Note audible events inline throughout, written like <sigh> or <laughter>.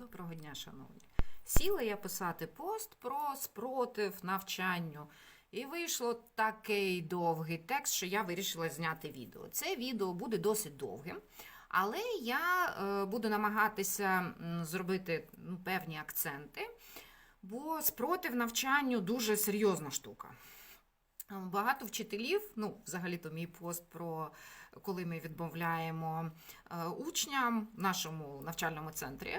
Доброго дня, шановні. Сіла я писати пост про спротив навчанню. І вийшло такий довгий текст, що я вирішила зняти відео. Це відео буде досить довгим, але я е, буду намагатися зробити ну, певні акценти, бо спротив навчанню дуже серйозна штука. Багато вчителів, ну, взагалі-то мій пост про коли ми відмовляємо е, учням в нашому навчальному центрі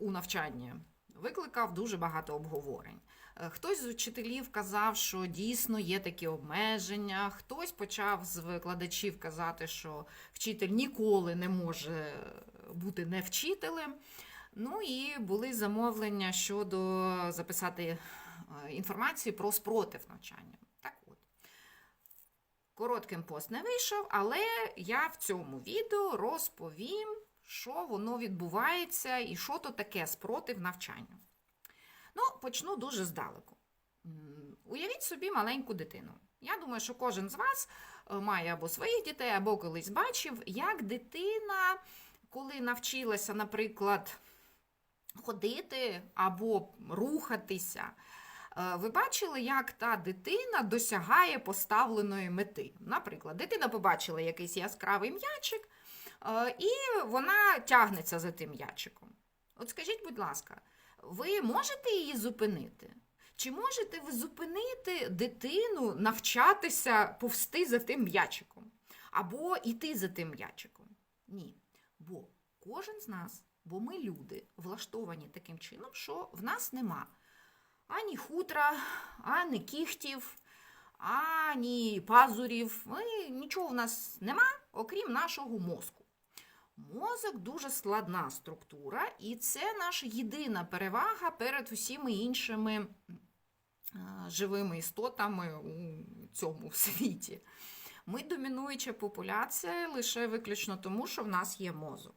у навчанні, викликав дуже багато обговорень. Е, Хтось з учителів казав, що дійсно є такі обмеження, хтось почав з викладачів казати, що вчитель ніколи не може бути не вчителем. Ну і були замовлення щодо записати е, інформацію про спротив навчання. Так от. Коротким пост не вийшов, але я в цьому відео розповім, що воно відбувається і що то таке спротив навчанню. Ну, почну дуже здалеку. Уявіть собі маленьку дитину. Я думаю, що кожен з вас е, має або своїх дітей, або колись бачив, як дитина, коли навчилася, наприклад, ходити або рухатися. Е, Ви бачили, як та дитина досягає поставленої мети. Наприклад, дитина побачила якийсь яскравий м'ячик, і вона тягнеться за тим м'ячиком. От скажіть, будь ласка, ви можете її зупинити? Чи можете ви зупинити дитину навчатися повсти за тим м'ячиком? Або йти за тим м'ячиком? Ні. Бо кожен з нас, бо ми люди, влаштовані таким чином, що в нас нема ані хутра, ані кіхтів, ані пазурів. Ми, нічого в нас нема, окрім нашого мозку. Мозок дуже складна структура, і це наша єдина перевага перед усіма іншими живими істотами у цьому <laughs> світі. Ми домінуюча популяція лише виключно тому, що в нас є мозок.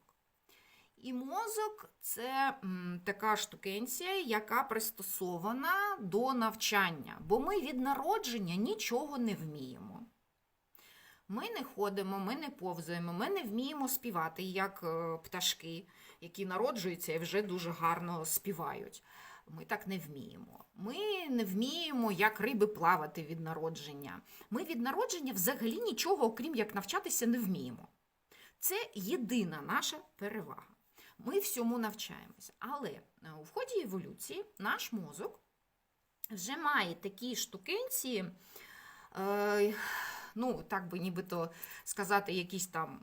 І мозок це така штукенція, яка пристосована до навчання, бо ми від народження нічого не вміємо. Ми не ходимо, ми не повзаємо, ми не вміємо співати, як е, пташки, які народжуються і вже дуже гарно співають. Ми так не вміємо. Ми не вміємо, як риби плавати від народження. Ми від народження взагалі нічого, окрім як навчатися, не вміємо. Це єдина наша перевага. Ми всьому навчаємося. Але е, у ході еволюції наш мозок вже має такі штукенці, е, ну, так би нібито сказати, якісь там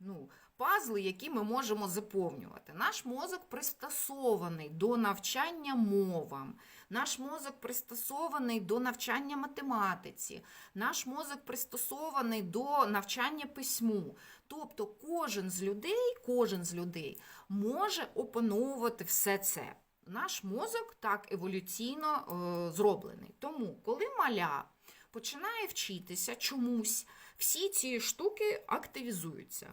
ну, пазли, які ми можемо заповнювати. Наш мозок пристосований до навчання мовам, наш мозок пристосований до навчання математиці, наш мозок пристосований до навчання письму. Тобто кожен з людей, кожен з людей може опановувати все це. Наш мозок так еволюційно е, зроблений. Тому, коли маля починає вчитися чомусь, всі ці штуки активізуються.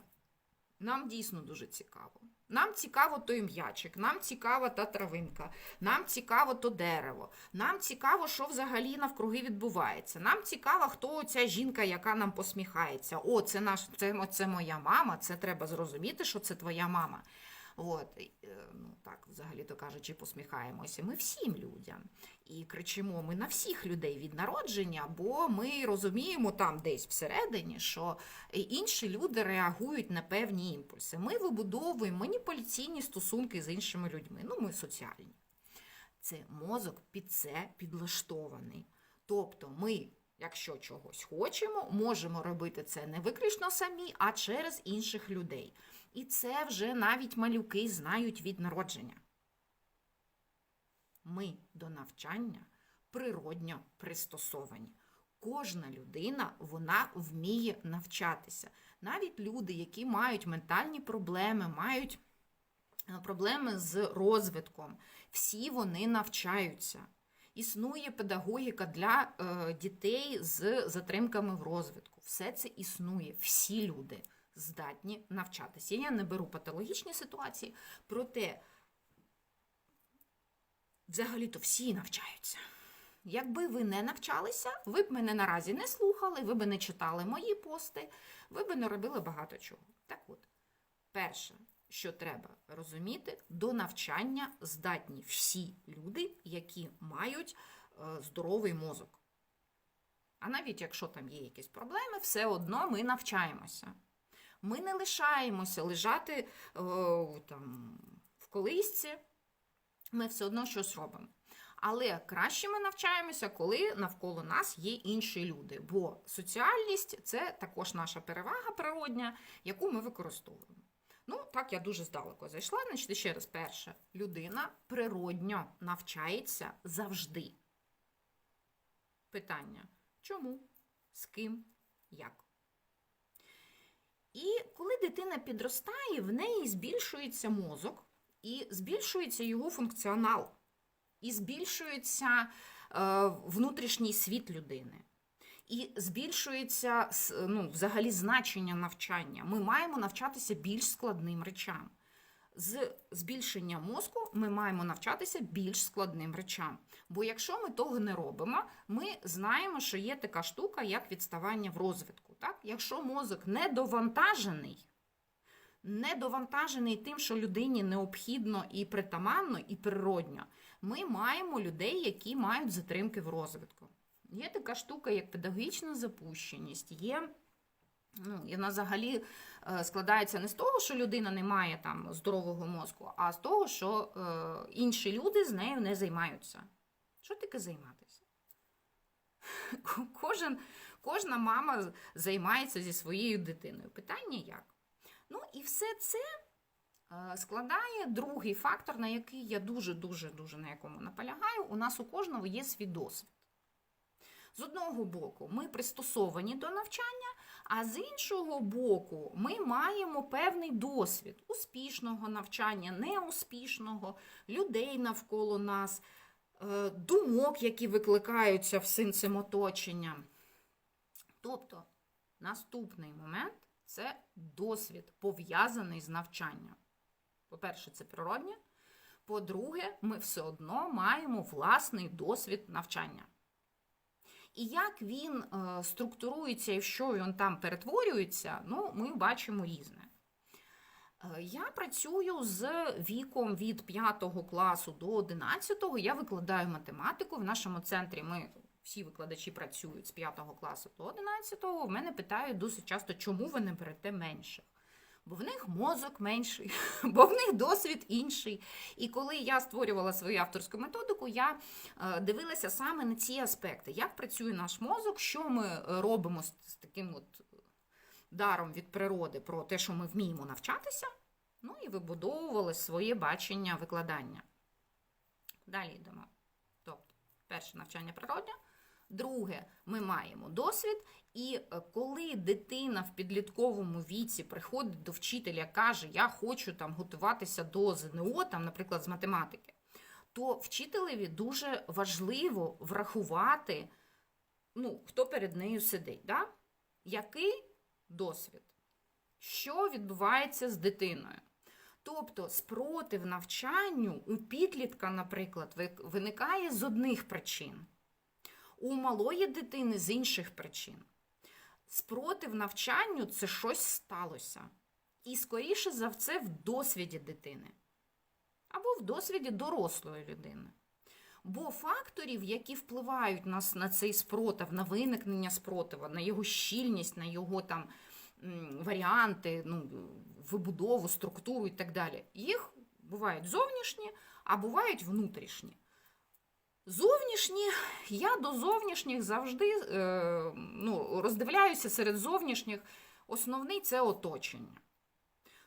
Нам дійсно дуже цікаво. Нам цікаво той м'ячик, нам цікава та травинка, нам цікаво то дерево, нам цікаво, що взагалі навкруги відбувається. Нам цікаво, хто ця жінка, яка нам посміхається. О, це наш, це, це моя мама, це треба зрозуміти, що це твоя мама. От, е, ну так, взагалі то кажучи, посміхаємося. Ми всім людям і кричимо ми на всіх людей від народження, бо ми розуміємо там десь всередині, що інші люди реагують на певні імпульси. Ми вибудовуємо маніпуляційні стосунки з іншими людьми. Ну, ми соціальні. Це мозок під це підлаштований. Тобто ми, якщо чогось хочемо, можемо робити це не виключно самі, а через інших людей. І це вже навіть малюки знають від народження. Ми до навчання природньо пристосовані. Кожна людина вона вміє навчатися. Навіть люди, які мають ментальні проблеми, мають е, проблеми з розвитком, всі вони навчаються. Існує педагогіка для е, дітей з затримками в розвитку. Все це існує. Всі люди здатні навчатися. Я не беру патологічні ситуації, проте взагалі-то всі навчаються. Якби ви не навчалися, ви б мене наразі не слухали, ви б не читали мої пости, ви б не робили багато чого. Так от, перше, що треба розуміти, до навчання здатні всі люди, які мають е, здоровий мозок. А навіть якщо там є якісь проблеми, все одно ми навчаємося. Ми не лишаємося лежати е, там, в колисці, ми все одно щось робимо. Але краще ми навчаємося, коли навколо нас є інші люди. Бо соціальність це також наша перевага природня, яку ми використовуємо. Ну, так я дуже здалеку зайшла. Значить, ще раз, перше, людина природньо навчається завжди. Питання: чому? З ким? Як? І коли дитина підростає, в неї збільшується мозок і збільшується його функціонал, і збільшується е, внутрішній світ людини. І збільшується ну, взагалі значення навчання. Ми маємо навчатися більш складним речам. З збільшення мозку ми маємо навчатися більш складним речам. Бо якщо ми того не робимо, ми знаємо, що є така штука, як відставання в розвитку. Так? Якщо мозок недовантажений, недовантажений тим, що людині необхідно і притаманно, і природньо, ми маємо людей, які мають затримки в розвитку. Є така штука, як педагогічна запущеність, є. Ну, і вона взагалі е, складається не з того, що людина не має там здорового мозку, а з того, що е, інші люди з нею не займаються. Що таке займатися? Кожен, кожна мама займається зі своєю дитиною. Питання як? Ну і все це е, складає другий фактор, на який я дуже-дуже дуже на якому наполягаю. У нас у кожного є свій досвід. З одного боку, ми пристосовані до навчання, а з іншого боку, ми маємо певний досвід успішного навчання, неуспішного, людей навколо нас, е, думок, які викликаються всім цим оточенням. Тобто, наступний момент це досвід, пов'язаний з навчанням. По-перше, це природнє. По-друге, ми все одно маємо власний досвід навчання. І як він е, структурується і в що він там перетворюється, ну, ми бачимо різне. Е, Я працюю з віком від 5 класу до 11. Я викладаю математику. В нашому центрі ми всі викладачі працюють з 5 класу до 11. В мене питають досить часто, чому ви не берете менших. Бо в них мозок менший, <laughs> бо в них досвід інший. І коли я створювала свою авторську методику, я е, дивилася саме на ці аспекти, як працює наш мозок, що ми робимо з таким от даром від природи про те, що ми вміємо навчатися, ну і вибудовували своє бачення викладання. Далі йдемо. Тобто, перше навчання природне. Друге, ми маємо досвід, і е, коли дитина в підлітковому віці приходить до вчителя, каже, я хочу там готуватися до ЗНО, там, наприклад, з математики, то вчителеві дуже важливо врахувати, ну, хто перед нею сидить. Да? Який досвід? Що відбувається з дитиною? Тобто спротив навчанню у підлітка, наприклад, виникає з одних причин, у малої дитини з інших причин. Спротив навчанню це щось сталося. І, скоріше за все, в досвіді дитини або в досвіді дорослої людини. Бо факторів, які впливають на, на цей спротив, на виникнення спротива, на його щільність, на його там варіанти, ну, вибудову, структуру і так далі, їх бувають зовнішні, а бувають внутрішні. Зовнішні, я до зовнішніх завжди е, ну, роздивляюся серед зовнішніх. Основний це оточення.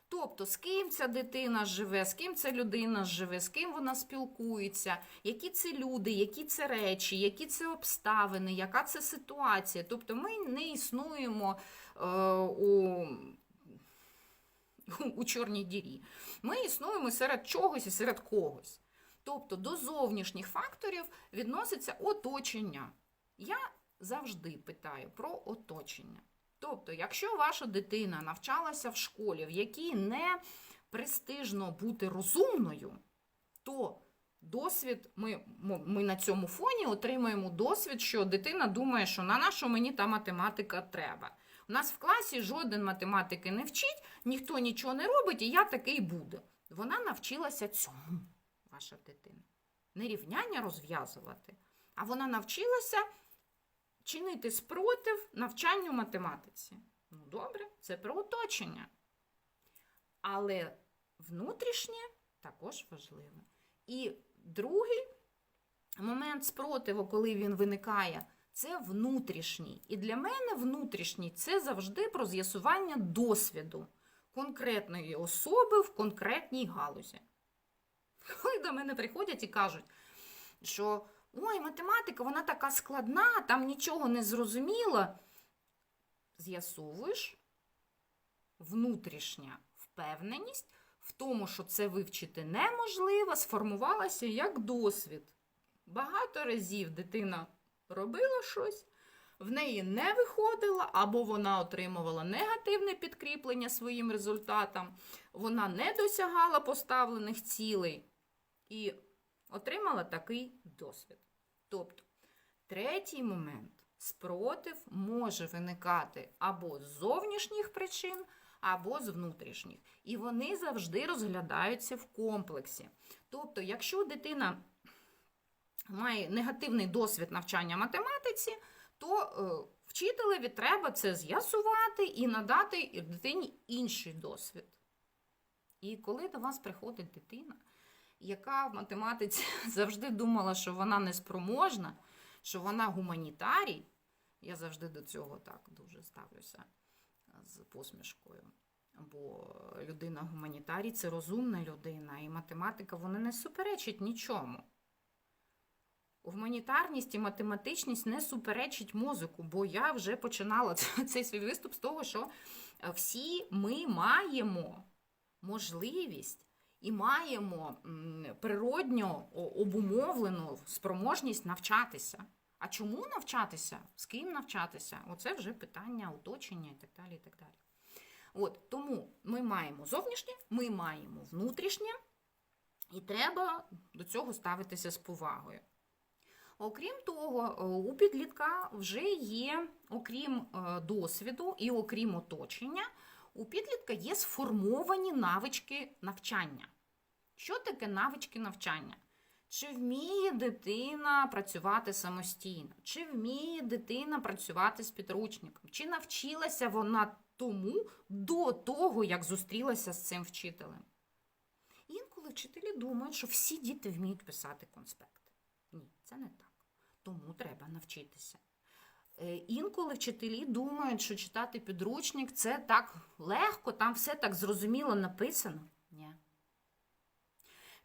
Тобто, з ким ця дитина живе, з ким ця людина живе, з ким вона спілкується, які це люди, які це речі, які це обставини, яка це ситуація. Тобто ми не існуємо е, у, у чорній дірі. Ми існуємо серед чогось і серед когось. Тобто до зовнішніх факторів відноситься оточення. Я завжди питаю про оточення. Тобто, якщо ваша дитина навчалася в школі, в якій не престижно бути розумною, то досвід, ми, ми на цьому фоні отримуємо досвід, що дитина думає, що на нашу мені та математика треба. У нас в класі жоден математики не вчить, ніхто нічого не робить, і я такий буду. Вона навчилася цьому, ваша дитина. Не рівняння розв'язувати, а вона навчилася чинити спротив навчанню математиці. Ну, добре, це про оточення. Але внутрішнє також важливе. І другий момент спротиву, коли він виникає, це внутрішній. І для мене внутрішній це завжди про з'ясування досвіду конкретної особи в конкретній галузі. Коли до мене приходять і кажуть, що ой, математика, вона така складна, там нічого не зрозуміло. З'ясовуєш внутрішня впевненість в тому, що це вивчити неможливо, сформувалася як досвід. Багато разів дитина робила щось, в неї не виходило, або вона отримувала негативне підкріплення своїм результатам, вона не досягала поставлених цілей і отримала такий досвід. Тобто, третій момент спротив може виникати або з зовнішніх причин, або з внутрішніх. І вони завжди розглядаються в комплексі. Тобто, якщо дитина має негативний досвід навчання математиці, то е, вчителеві треба це з'ясувати і надати дитині інший досвід. І коли до вас приходить дитина, яка в математиці <laughs> завжди думала, що вона неспроможна, що вона гуманітарій, я завжди до цього так дуже ставлюся з посмішкою. Бо людина гуманітарій це розумна людина, і математика вона не суперечить нічому. Гуманітарність і математичність не суперечить мозику, бо я вже починала <laughs> цей свій виступ з того, що е, всі ми маємо можливість і маємо природньо обумовлену спроможність навчатися. А чому навчатися? З ким навчатися? Оце вже питання оточення і так далі. І так далі. От, Тому ми маємо зовнішнє, ми маємо внутрішнє, і треба до цього ставитися з повагою. Окрім того, у підлітка вже є, окрім досвіду і окрім оточення, у підлітка є сформовані навички навчання. Що таке навички навчання? Чи вміє дитина працювати самостійно? Чи вміє дитина працювати з підручником? Чи навчилася вона тому до того, як зустрілася з цим вчителем? Інколи вчителі думають, що всі діти вміють писати конспекти. Ні, це не так. Тому треба навчитися. Е, Інколи вчителі думають, що читати підручник це так легко, там все так зрозуміло написано. Ні.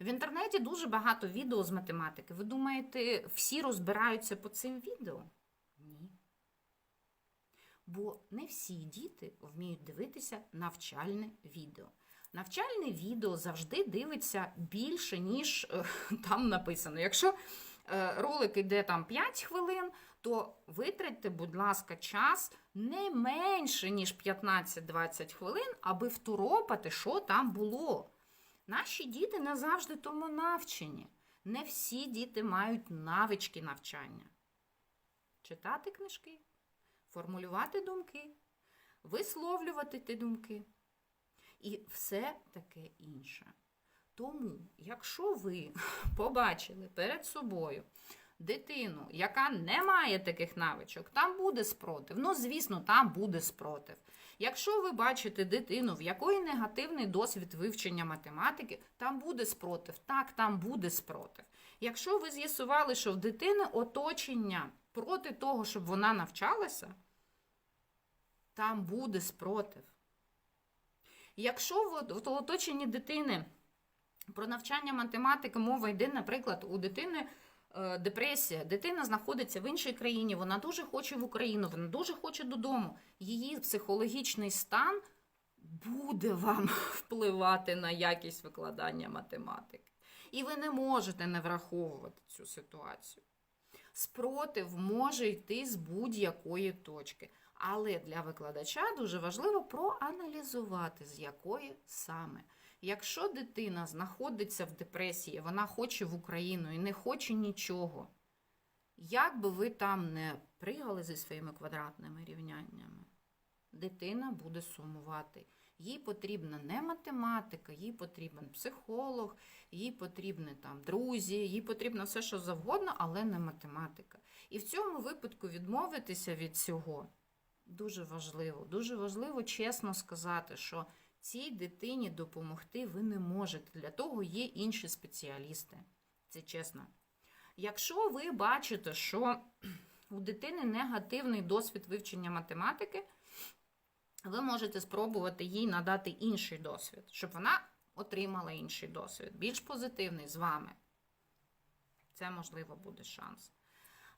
В інтернеті дуже багато відео з математики. Ви думаєте, всі розбираються по цим відео? Ні. Бо не всі діти вміють дивитися навчальне відео. Навчальне відео завжди дивиться більше, ніж е, <laughs> там написано. Якщо е, ролик йде там 5 хвилин, то витратьте, будь ласка, час не менше, ніж 15-20 хвилин, аби второпати, що там було. Наші діти не завжди тому навчені. Не всі діти мають навички навчання. Читати книжки, формулювати думки, висловлювати ті думки. І все таке інше. Тому, якщо ви <laughs> побачили перед собою дитину, яка не має таких навичок, там буде спротив. Ну, звісно, там буде спротив. Якщо ви бачите дитину, в якої негативний досвід вивчення математики, там буде спротив. Так, там буде спротив. Якщо ви з'ясували, що в дитини оточення проти того, щоб вона навчалася, там буде спротив. Якщо в оточенні дитини про навчання математики мова йде, наприклад, у дитини депресія, дитина знаходиться в іншій країні, вона дуже хоче в Україну, вона дуже хоче додому. Її психологічний стан буде вам <laughs> впливати на якість викладання математики. І ви не можете не враховувати цю ситуацію. Спротив може йти з будь-якої точки. Але для викладача дуже важливо проаналізувати, з якої саме. Якщо дитина знаходиться в депресії, вона хоче в Україну і не хоче нічого, як би ви там не пригали зі своїми квадратними рівняннями, дитина буде сумувати. Їй потрібна не математика, їй потрібен психолог, їй потрібні там друзі, їй потрібно все, що завгодно, але не математика. І в цьому випадку відмовитися від цього дуже важливо. Дуже важливо чесно сказати, що цій дитині допомогти ви не можете. Для того є інші спеціалісти. Це чесно. Якщо ви бачите, що у дитини негативний досвід вивчення математики, ви можете спробувати їй надати інший досвід, щоб вона отримала інший досвід, більш позитивний з вами. Це, можливо, буде шанс.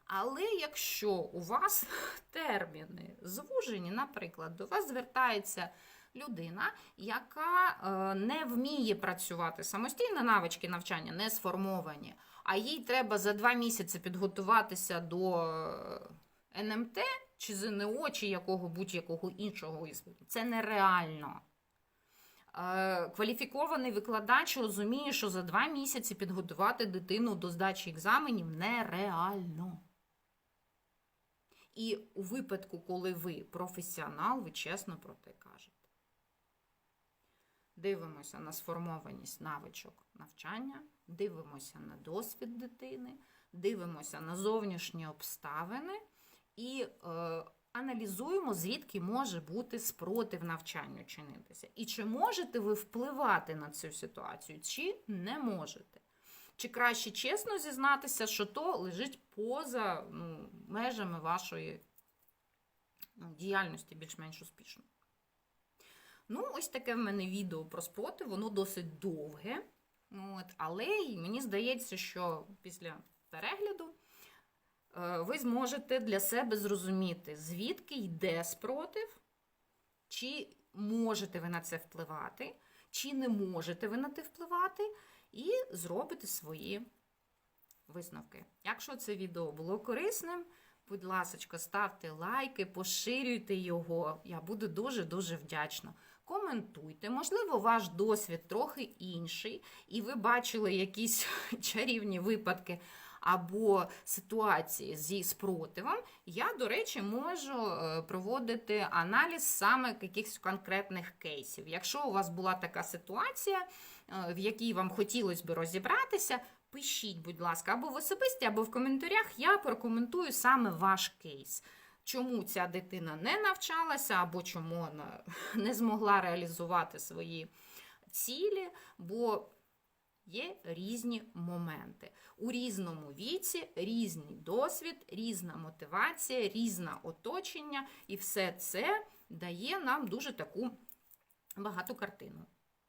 Але якщо у вас <laughs> терміни звужені, наприклад, до вас звертається людина, яка е, не вміє працювати самостійно, навички навчання не сформовані, а їй треба за два місяці підготуватися до е, НМТ чи ЗНО, чи якого будь-якого іншого іспиту. Це нереально. Е, Кваліфікований викладач розуміє, що за два місяці підготувати дитину до здачі екзаменів нереально. І у випадку, коли ви професіонал, ви чесно про те кажете. Дивимося на сформованість навичок навчання, дивимося на досвід дитини, дивимося на зовнішні обставини і е, аналізуємо, звідки може бути спротив навчанню чинитися. І чи можете ви впливати на цю ситуацію, чи не можете. Чи краще чесно зізнатися, що то лежить поза ну, межами вашої ну, діяльності більш-менш успішно. Ну, ось таке в мене відео про спротив, воно досить довге. От, але мені здається, що після перегляду е, ви зможете для себе зрозуміти, звідки йде спротив, чи можете ви на це впливати, чи не можете ви на це впливати, і зробите свої висновки. Якщо це відео було корисним, будь ласка, ставте лайки, поширюйте його. Я буду дуже-дуже вдячна. Коментуйте, можливо, ваш досвід трохи інший, і ви бачили якісь <laughs> чарівні випадки або ситуації зі спротивом. Я, до речі, можу е, проводити аналіз саме якихось конкретних кейсів. Якщо у вас була така ситуація, е, в якій вам хотілося б розібратися, пишіть, будь ласка, або в особисті, або в коментарях я прокоментую саме ваш кейс. Чому ця дитина не навчалася, або чому вона <laughs> не змогла реалізувати свої цілі, бо є різні моменти. У різному віці різний досвід, різна мотивація, різне оточення, і все це дає нам дуже таку багату картину,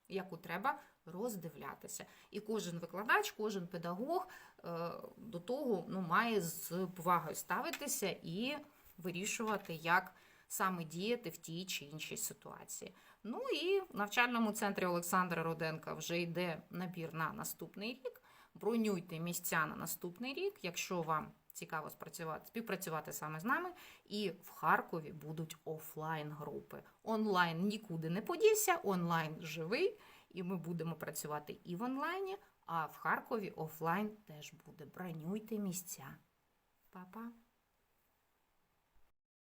яку треба роздивлятися. І кожен викладач, кожен педагог е, до того ну, має з повагою ставитися і вирішувати, як саме діяти в тій чи іншій ситуації. Ну і в навчальному центрі Олександра Руденка вже йде набір на наступний рік. Бронюйте місця на наступний рік, якщо вам цікаво спрацювати, співпрацювати саме з нами. І в Харкові будуть офлайн групи. Онлайн нікуди не подівся, онлайн живий, і ми будемо працювати і в онлайні, а в Харкові офлайн теж буде. Бронюйте місця. Па-па!